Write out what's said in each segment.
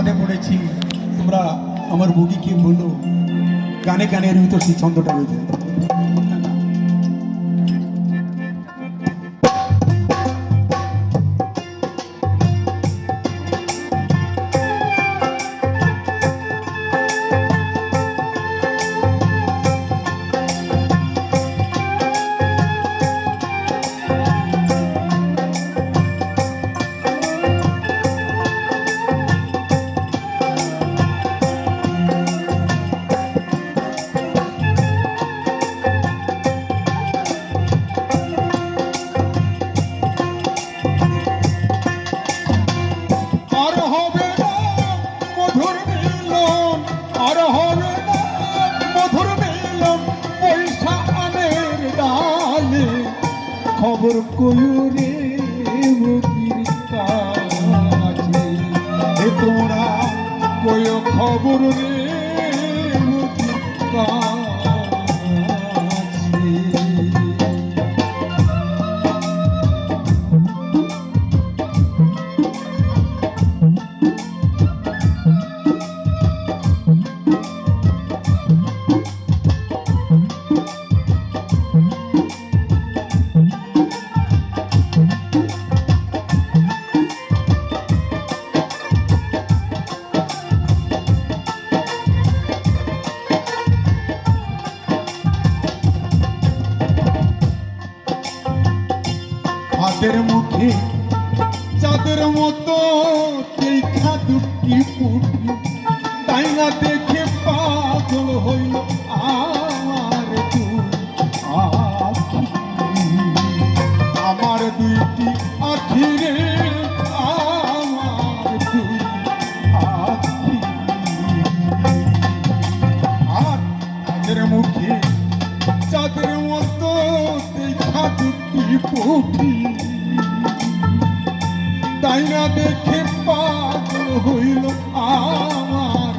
ফাঁদে পড়েছি। তোমরা আমার বগিকে বলো গানে গানের ভিতর সেই ছন্দটা রয়েছে খবর কয়ুরে কাছে এ তোরা কয় খবর রে মুদির দুটি পুটি তাই দেখে পাগল হইল আমার আমার দুইটি আখি রে, আমার আর মুখে, চাঁদের মতো দেখা দুটি পুটি হইল আমার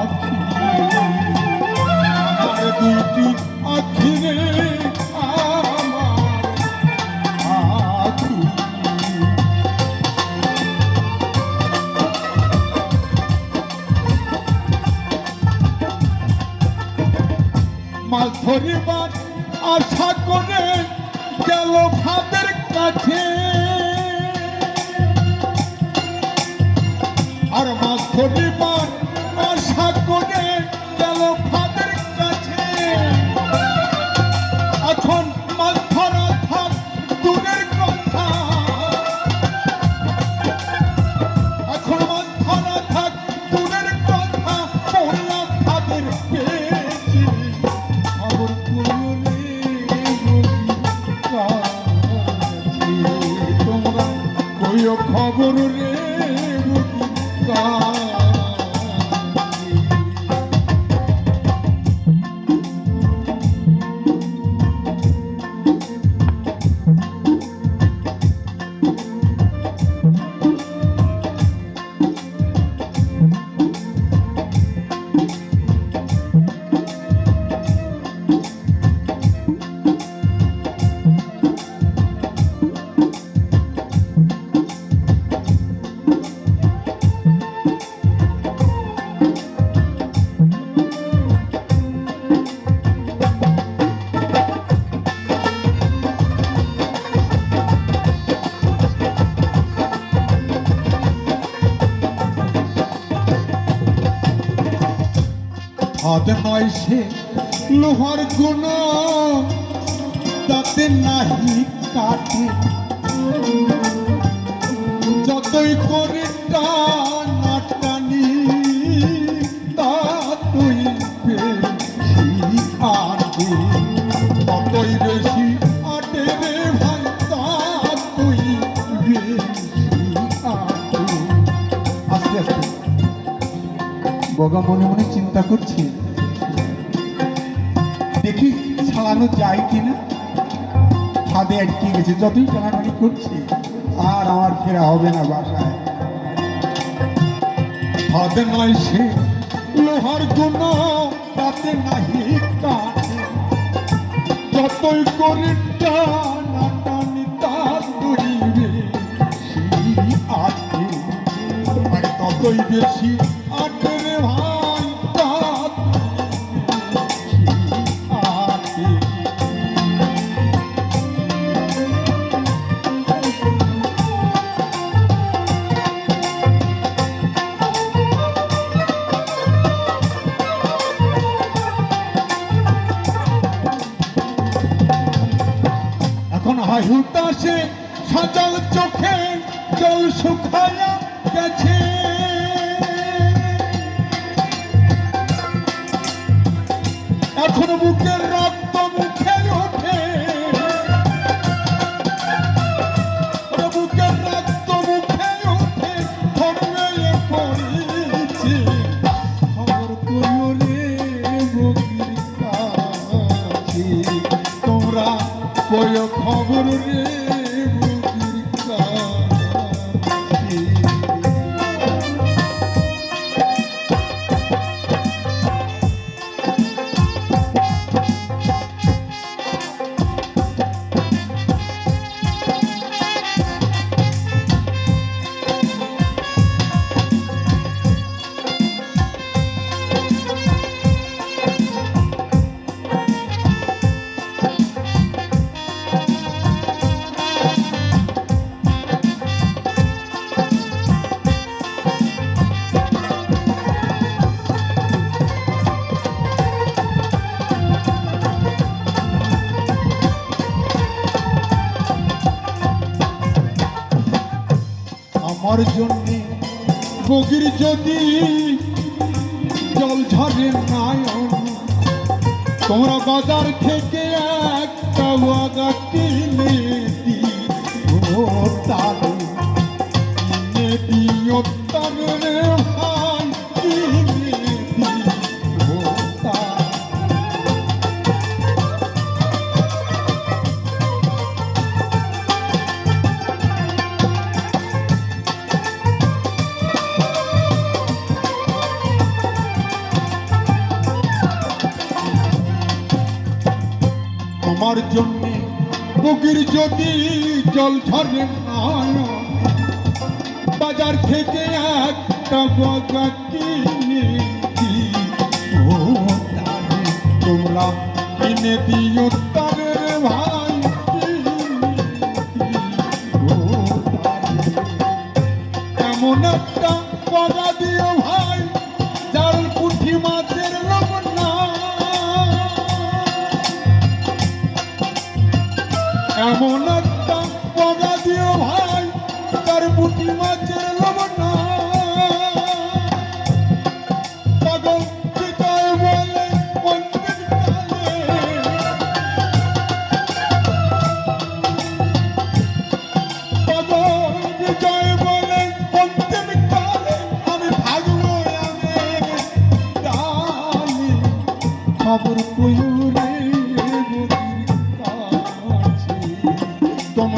আখি। আমার দুইটি আখি মাছ ধরিবার আশা করে গেল ভাদের কাছে আর মাছ ধরিবার আশা করে গেল ভাদের কাছে। এখন মাছ ধরা থাক, দূরের কথা। এখন মাছ ধরা থাক, দূরের কথা। পড়লাম তাদের পেয়েছি খবর তোমরা কইও খবর রে। কাছে। হাত নয় সে লোহার গুণ। তাতে নাহি কাটে। যতই করে ততই বেশি বগা মনে মনে চিন্তা করছি। ছাড়ানো যায় কিনা? ছাদে আটকে গেছে? যতই টানাটানি করছি, আর আমার ফেরা হবে না বাসায়। ছাদে নয় সে, লোহার জন্য তাতে নাহি কাটে। যতই করি টানাটানি তার দড়িবে সেই আছে ততই বেশি এখন আমার জন্য বগির যদি জল ঝরে নায়ন তোমরা বাজার থেকে একটা ওয়াগা কিনে দি তার তারে। আমার জন্য বগির যদি জল ঝরে বাজার থেকে একটা বগা কিনে তোমরা কিনে দিও তারে ভাই। এমন একটা বগা দিও ভাই। যার পুঁঠি মাছের এমন